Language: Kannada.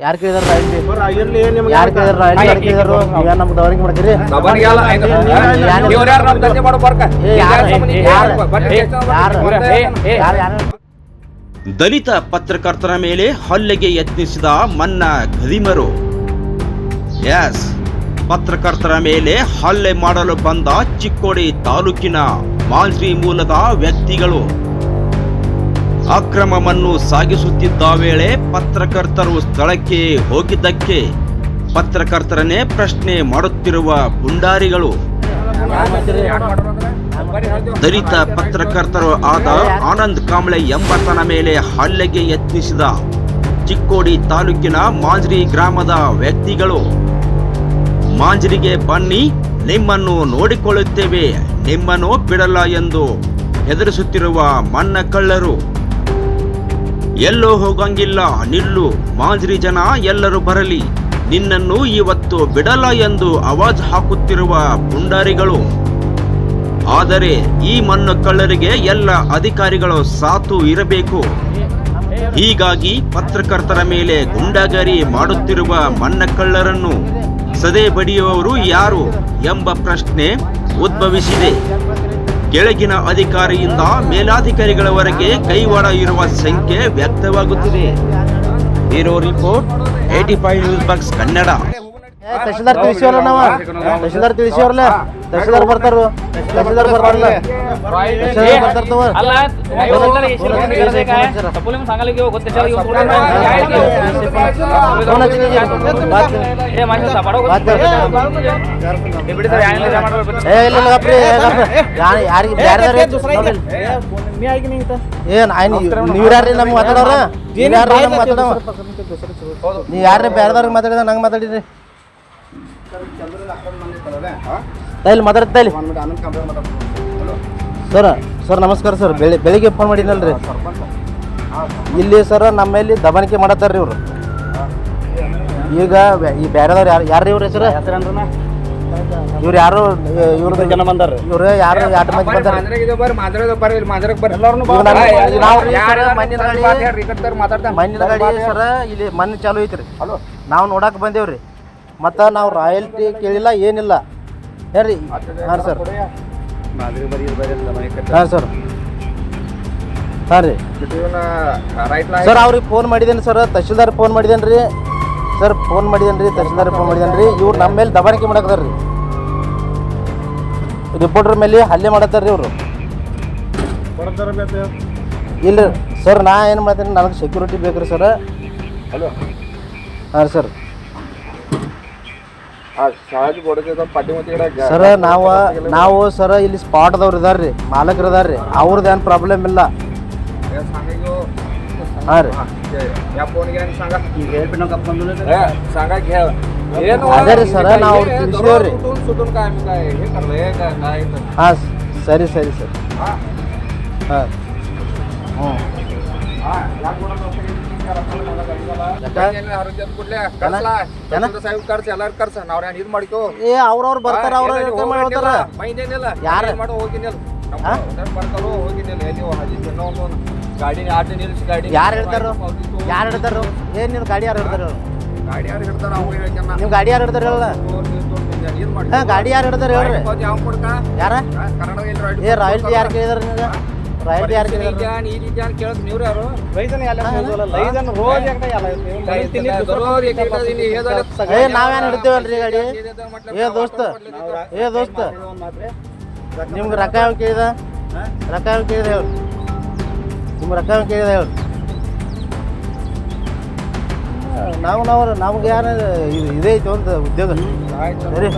ಯಾರು ಕೇಳಿದಾರ ಯಾರು ಕೇಳಿದಾರ ರಾಯಲ್ಟಿ ಯಾರು ಕೇಳಿದಾರು? ನೀವೇನ್ ನಮ್ಗೆ ದವರಿಗೆ ಮಾಡ್ತೀರಿ ದಲಿತ ಪತ್ರಕರ್ತರ ಮೇಲೆ ಹಲ್ಲೆಗೆ ಯತ್ನಿಸಿದ ಮನ್ನ ಗದಿಮರು ಎಸ್ ಪತ್ರಕರ್ತರ ಮೇಲೆ ಹಲ್ಲೆ ಮಾಡಲು ಬಂದ ಚಿಕ್ಕೋಡಿ ತಾಲೂಕಿನ ಮಾಲ್ಜಿ ಮೂಲದ ವ್ಯಕ್ತಿಗಳು. ಅಕ್ರಮವನ್ನು ಸಾಗಿಸುತ್ತಿದ್ದ ವೇಳೆ ಪತ್ರಕರ್ತರು ಸ್ಥಳಕ್ಕೆ ಹೋಗಿದ್ದಕ್ಕೆ ಪತ್ರಕರ್ತರನ್ನೇ ಪ್ರಶ್ನೆ ಮಾಡುತ್ತಿರುವ ಪುಂಡಾರಿಗಳು ದಲಿತ ಪತ್ರಕರ್ತರು ಆದ ಆನಂದ್ ಕಾಂಬ್ಳೆ ಎಂಬತನ ಮೇಲೆ ಹಲ್ಲೆಗೆ ಯತ್ನಿಸಿದ ಚಿಕ್ಕೋಡಿ ತಾಲೂಕಿನ ಮಾಂಜ್ರಿ ಗ್ರಾಮದ ವ್ಯಕ್ತಿಗಳು. ಮಾಂಜ್ರಿಗೆ ಬನ್ನಿ, ನಿಮ್ಮನ್ನು ನೋಡಿಕೊಳ್ಳುತ್ತೇವೆ, ನಿಮ್ಮನ್ನು ಬಿಡಲ್ಲ ಎಂದು ಹೆದರಿಸುತ್ತಿರುವ ಮಣ್ಣ ಕಳ್ಳರು ಎಲ್ಲೋ ಹೋಗಂಗಿಲ್ಲ, ನಿಲ್ಲು. ಮಾಂಜ್ರಿ ಜನ ಎಲ್ಲರೂ ಬರಲಿ. ನಿನ್ನನ್ನು ಇವತ್ತು ಬಿಡಲ್ಲ ಎಂದು ಆವಾಜ್ ಹಾಕುತ್ತಿರುವ ಪುಂಡಾರಿಗಳು ಆದರೆ ಈ ಮಣ್ಣು ಕಳ್ಳರಿಗೆ ಎಲ್ಲ ಅಧಿಕಾರಿಗಳು ಸಾತು ಇರಬೇಕು. ಹೀಗಾಗಿ ಪತ್ರಕರ್ತರ ಮೇಲೆ ಗುಂಡಾಗರಿ ಮಾಡುತ್ತಿರುವ ಮಣ್ಣಕ್ಕಳ್ಳರನ್ನು ಸದೆ ಬಡಿಯುವವರು ಯಾರು ಎಂಬ ಪ್ರಶ್ನೆ ಉದ್ಭವಿಸಿದೆ. ಕೆಳಗಿನ ಅಧಿಕಾರಿಯಿಂದ ಮೇಲಾಧಿಕಾರಿಗಳವರೆಗೆ ಕೈವಾಡ ಇರುವ ಸಂಖ್ಯೆ ವ್ಯಕ್ತವಾಗುತ್ತಿದೆ. Bureau report eighty five news box Kannada. Tahsildar ತಿಳಿಸಿವಲ್ಲ ನಾವ ತಹಶೀಲ್ದಾರ್ ತಿಳಿಸಿವ್ರಲ್ಲ ತಹಶೀಲ್ದಾರ್ ಬರ್ತಾರ. ತಹಶೀಲ್ದಾರ್ ಬರ್ತಾರಲ್ಲ. ತಹಶೀಲ್ದಾರ್ ಬರ್ತಾರ. ತವ ನೀವ್ಯಾರ್ರಿ ನಮ್ಗೆ ಮಾತಾಡೋರ? ನೀವ್ ಯಾರ್ರಿ ಮಾತಾಡೋ ನೀವ್ ಯಾರ್ರಿ ಬೇರೆದವ್ರಿಗೆ ಮಾತಾಡಿದ ನಂಗೆ ಮಾತಾಡಿದ್ರಿ. ಇಲ್ಲಿ ಮಾತಾಡ್ತಾ ಇಲ್ಲಿ ಸರ್ ಸರ್ ನಮಸ್ಕಾರ ಸರ್. ಬೆಳಿ ಬೆಳಿಗ್ಗೆ ಫೋನ್ ಮಾಡಿದ್ನಲ್ರಿ. ಇಲ್ಲಿ ಸರ್ ನಮ್ಮಲ್ಲಿ ಮೇಲೆ ದಬಾಣಿಕೆ ಮಾಡತ್ತಾರ್ರಿ ಇವ್ರು. ಈಗ ಈ ಬೇರೆದವ್ರು ಯಾರು ಯಾರು ಇವ್ರ ಹೆಸರು ಇವ್ರು ಯಾರು ಇವ್ರದ್ದು ಜನ ಬಂದಾರ ಇವ್ರು ಯಾರು ಎರಡು ಮಂದಿ ಬಂದಾರ ಯಾರು ಮಣ್ಣಿನ ಗಾಡಿ ಸರ ಇಲ್ಲಿ ಮಣ್ಣು ಚಾಲು ಐತ್ರಿ. ನಾವು ನೋಡಕ್ ಬಂದೇವ್ರಿ. ಮತ್ತು ನಾವು ರಾಯಲ್ಟಿ ಕೇಳಿಲ್ಲ ಏನಿಲ್ಲ. ಹೇಳ್ರಿ. ಹಾಂ ಸರ್. ಹಾಂ ಸರ್. ಹಾಂ ರೀ. ಸರ್ ಅವ್ರಿಗೆ ಫೋನ್ ಮಾಡಿದ್ದೇನೆ ಸರ್? ತಹಶೀಲ್ದಾರ್ ಫೋನ್ ಮಾಡಿದ್ದೇನೆ ರೀ ಸರ್ ಫೋನ್ ಮಾಡಿದ್ದೇನೆ ರೀ ತಹಶೀಲ್ದಾರ್ ಫೋನ್ ಮಾಡಿದ್ದೇನೆ ರೀ ಇವ್ರು ನಮ್ಮ ಮೇಲೆ ದಬಾಣಿಕೆ ಮಾಡಕತ್ತಾರ ರೀ ರಿಪೋರ್ಟರ್ ಮೇಲೆ ಹಲ್ಲೆ ಮಾಡತ್ತಾರ ರೀ ಇವರು. ಇಲ್ಲ ಸರ್ ನಾ ಏನು ಮಾಡ್ತೀನಿ? ನನಗೆ ಸೆಕ್ಯೂರಿಟಿ ಬೇಕು ರೀ ಸರ್ ಹಾಂ ಸರ್. ಸರ ನಾವು ನಾವು ಸರ ಇಲ್ಲಿ ಸ್ಪಾಟ್ದವ್ರು ಇದಾರ್ರಿ ಮಾಲಕರು ರೀ ಅವ್ರದ್ದು ಏನು ಪ್ರಾಬ್ಲಮ್ ಇಲ್ಲ. ಹಾಂ ರೀ. ಅದೇ ರೀ ಸರ ನಾವು ತಿಳಿಸಿದೇವ್ರಿ. ಹಾಂ ಸರಿ ಸರಿ ಸರ್. ಹಾಂ. ಹ್ಞೂ ಏ ಅವ್ರವ್ರು ಬರ್ತಾರ ಯಾರ? ಯಾರು ಯಾರು ಏನ್ ನೀನು ಗಾಡಿ ಯಾರು ಹಿಡ್ತಾರ ನೀವು ಗಾಡಿ ಯಾರು ಹಿಡ್ದಾರಲ್ಲ ಗಾಡಿ ಯಾರು ಹೇಳ್ರಿ. ಯಾರ? ಏ ರಾಯಲ್ಟಿ ಯಾರು ಕೇಳಿದಾರ ನೀವು ರಾಯಲ್ಟಿ ಯಾರು ಕೇಳಿದಾರ ಈ ರೀತಿ ಅಂತ ಕೇಳಕ್ ನೀವ್ರು ಯಾರು? ಏ ನಾವೇನು ಹಿಡ್ತೇವಲ್ರಿ ಗಾಡಿ? ಏ ದೋಸ್ತ. ಏ ದೋಸ್ತ. ನಿಮ್ಗೆ ರೊಕ್ಕ ಯಾವ ಕೇಳಿದ? ರೊಕ್ಕ ಯಾವ ಕೇಳಿದ ಹೇಳು. ನಿಮ್ಗೆ ರೊಕ್ಕ ಯಾವ ಕೇಳಿದ ಹೇಳು. ನಾವು ನಾವು ನಮ್ಗೆ ಯಾರು ಇದು ಇದೇ ಅಂತ ಒಂದು ಉದ್ಯೋಗ. ಸರಿ.